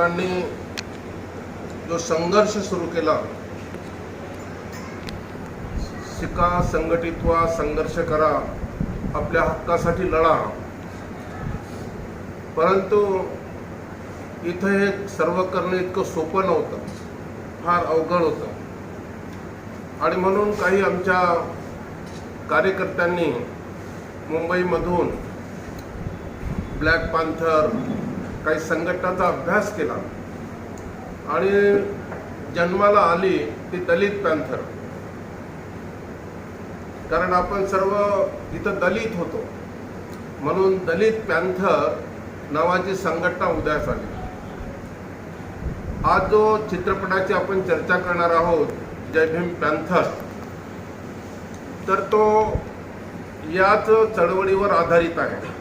आंबेडकरांनी जो संघर्ष सुरू केला शिका संघटित व्हा संघर्ष करा आपल्या हक्कासाठी लढा. परंतु इथं हे सर्व करणं इतकं सोपं नव्हतं फार अवघड होतं. आणि म्हणून काही आमच्या कार्यकर्त्यांनी मुंबईमधून ब्लॅक पांथर काही संघटनाचा अभ्यास केला. आणि जन्माला आली ती दलित पॅन्थर. कारण आपण सर्व इथं दलित होतो. म्हणून दलित पॅन्थर नावाची संघटना उदयास आली. आज जो चित्रपटाची आपण चर्चा करणार आहोत जय भीम पॅन्थर तर तो याच चळवळीवर आधारित आहे.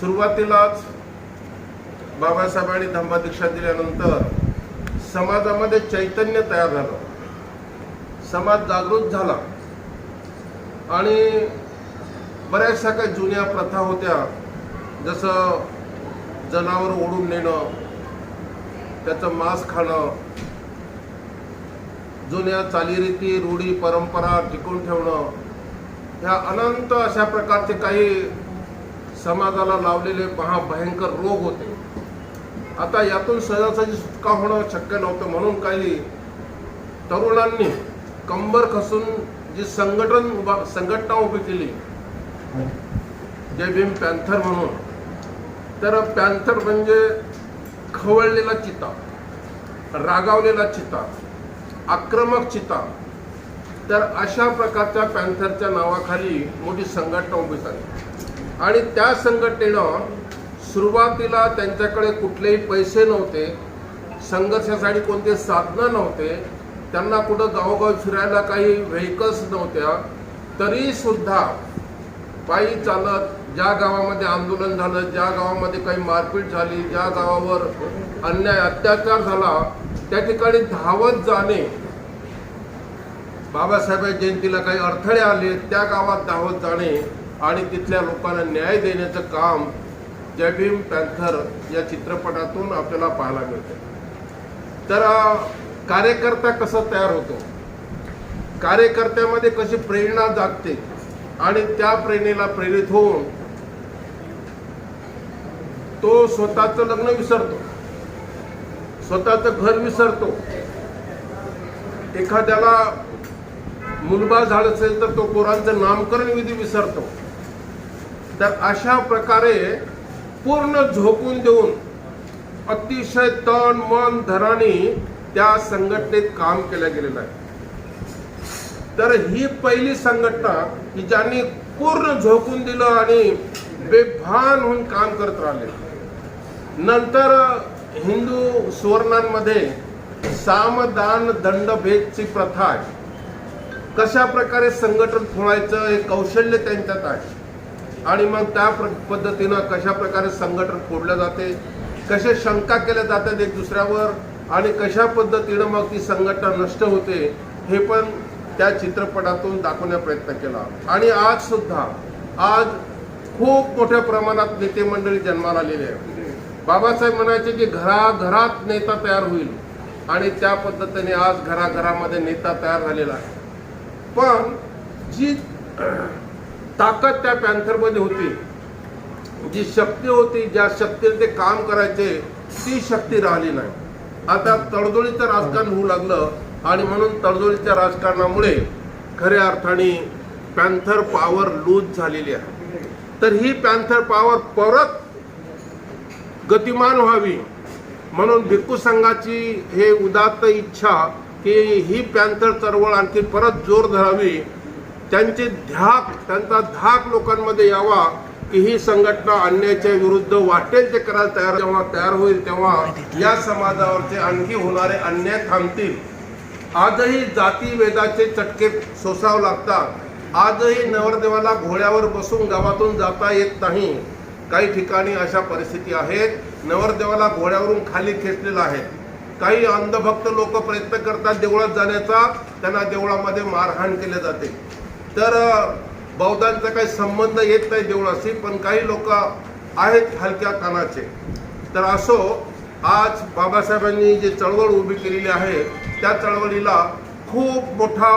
सुरुवातीलाच बाबासाहेबांनी धम्मदीक्षा दिल्यानंतर समाजामध्ये चैतन्य तयार झालं. समाज जागृत झाला. आणि बऱ्याचशा काही जुन्या प्रथा होत्या. जसं जनावर ओढून नेणं त्याचं मांस खाणं जुन्या चालीरीती रूढी परंपरा टिकून ठेवणं ह्या अनंत अशा प्रकारचे काही समाजाला लावलेले महाभयंकर रोग होते. आता यातून सहजासहजी सुटका होणं शक्य नव्हतं. म्हणून काही तरुणांनी कंबर खसून जी संघटन उभा संघटना उभी केली जय भीम पॅन्थर म्हणून तर पॅन्थर म्हणजे खवळलेला चिता रागावलेला चिता आक्रमक चिता. तर अशा प्रकारच्या पॅन्थरच्या नावाखाली मोठी संघटना उभी झाली. आणि त्या संघटनेनं सुरुवातीला त्यांच्याकडे कुठलेही पैसे नव्हते संघर्षासाठी कोणते साधनं नव्हते त्यांना कुठं गावोगाव फिरायला काही व्हेकल्स नव्हत्या तरीसुद्धा पायी चालत ज्या गावामध्ये आंदोलन झालं ज्या गावामध्ये काही मारपीट झाली ज्या गावावर अन्याय अत्याचार झाला त्या ठिकाणी धावत जाणे बाबासाहेब जयंतीला काही अडथळे आले त्या गावात धावत जाणे आणि तिथल्या लोकांना न्याय देण्याचं काम जय भीम पॅन्थर या चित्रपटातून आपल्याला पाहायला मिळते तर कार्यकर्ता कसा तयार होतो? कार्यकर्त्यामध्ये कशी प्रेरणा जागते आणि त्या प्रेरणेला प्रेरित होऊन तो स्वतःचं लग्न विसरतो स्वतःचं घर विसरतो एखाद्याला मुलबाळ झाड असेल तर तो पोरांचं नामकरण विधी विसरतो. तर अशा प्रकारे पूर्ण झोकून देऊन अतिशय तन मन धराने त्या संघटनेत काम केलं गेलेलं आहे. तर ही पहिली संघटना की ज्यांनी पूर्ण झोकून दिलं आणि बेभान होऊन काम करत राहिले. नंतर हिंदू सुवर्णांमध्ये सामदान दंडभेदची प्रथा आहे. कशा प्रकारे संघटन फोडायचं हे कौशल्य त्यांच्यात आहे. आणि मग त्या प्र- पद्धतीनं कशा प्रकारे संघटन फोडलं जाते कसे शंका केल्या जातात एक दुसऱ्यावर आणि कशा पद्धतीनं मग ती संघटना नष्ट होते हे पण त्या चित्रपटातून दाखवण्याचा प्रयत्न केला. आणि आज सुद्धा आज खूप मोठ्या प्रमाणात नेते मंडळी जन्माला आलेले आहे बाबासाहेब म्हणायचे की घराघरात नेता तयार होईल. आणि त्या पद्धतीने आज घराघरामध्ये नेता तयार झालेला आहे. पण जी ताकद त्या पॅन्थरमध्ये होती जी शक्ती होती ज्या शक्तीने ते काम करायचे ती शक्ती राहिली नाही. आता तडजोडीचं राजकारण होऊ लागलं आणि म्हणून तडजोडीच्या राजकारणामुळे खऱ्या अर्थाने पॅन्थर पॉवर लूज झालेली आहे. तर ही पॅन्थर पॉवर परत गतिमान व्हावी म्हणून भिक्खू संघाची हे उदात्त इच्छा की ही पॅन्थर चळवळ आणखी परत जोर धरावी. त्यांचे ध्याक त्यांचा धाक लोकांमध्ये यावा की ही संघटना अन्यायाच्या विरुद्ध वाटेल ते करायला तयार जेव्हा तयार होईल तेव्हा या समाजावरचे आणखी होणारे अन्याय थांबतील. आजही जातीभेदाचे चटके सोसावं लागतात. आजही नवरदेवाला घोड्यावर बसून गावातून जाता येत नाही. काही ठिकाणी अशा परिस्थिती आहेत. नवरदेवाला घोड्यावरून खाली खेचलेला आहे. काही अंधभक्त लोक प्रयत्न करतात देवळात जाण्याचा त्यांना देवळामध्ये मारहाण केले जाते. तर बौद्धांचा काही संबंध येत नाही देवळाशी पण काही लोक आहेत हलक्या कानाचे. तर असो आज बाबासाहेबांनी जी चळवळ उभी केलेली आहे त्या चळवळीला खूप मोठा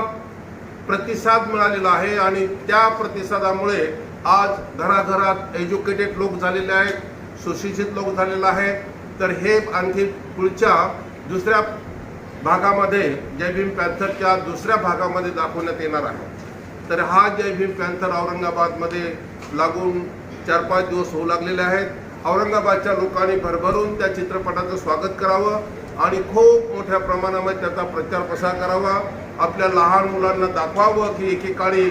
प्रतिसाद मिळालेला आहे आणि त्या प्रतिसादामुळे आज घराघरात एज्युकेटेड लोक झालेले आहेत सुशिक्षित लोक झालेला आहे तर हे आणखी पुढच्या दुसऱ्या भागामध्ये जय भीम पॅन्थरच्या दुसऱ्या भागामध्ये दाखवण्यात येणार आहे. तर हा जय भीम पॅन्थर औरंगाबादमध्ये लागून चार पाच दिवस होऊ लागलेले आहेत. औरंगाबादच्या लोकांनी भरभरून त्या चित्रपटाचं स्वागत करावं आणि खूप मोठ्या प्रमाणामध्ये त्याचा प्रचार प्रसार करावा. आपल्या लहान मुलांना दाखवावं की एकेकाळी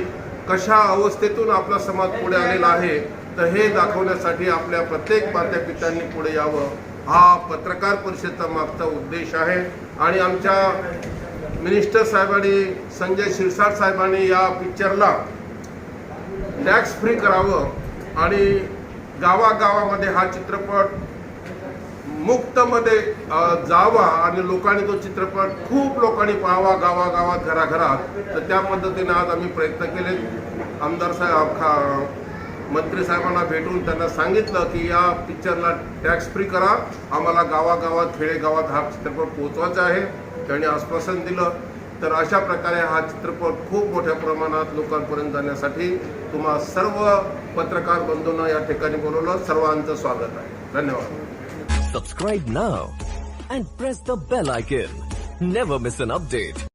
कशा अवस्थेतून आपला समाज पुढे आलेला आहे. तर हे दाखवण्यासाठी आपल्या प्रत्येक मात्यापित्यांनी पुढे यावं. हा पत्रकार परिषदेचा मागचा उद्देश आहे. आणि आमच्या मिनिस्टर साहेबांनी संजय शिरसाट साहेबांनी या पिक्चरला टॅक्स फ्री करावं आणि गावागावामध्ये हा चित्रपट मुक्तमध्ये जावा आणि लोकांनी तो चित्रपट खूप लोकांनी पाहावा गावागावात घराघरात. तर त्या पद्धतीने आज आम्ही प्रयत्न केले आमदार साहेब खा मंत्री साहेबांना भेटून त्यांना सांगितलं की या पिक्चरला टॅक्स फ्री करा. आम्हाला गावागावात खेडेगावात हा चित्रपट पोहोचवायचा आहे. त्यांनी आश्वासन दिलं. तर अशा प्रकारे हा चित्रपट खूप मोठ्या प्रमाणात लोकांपर्यंत जाण्यासाठी तुम्हा सर्व पत्रकार बंधूंना या ठिकाणी बोलवलं. सर्वांचं स्वागत आहे. धन्यवाद. Subscribe now and press the bell icon never miss an update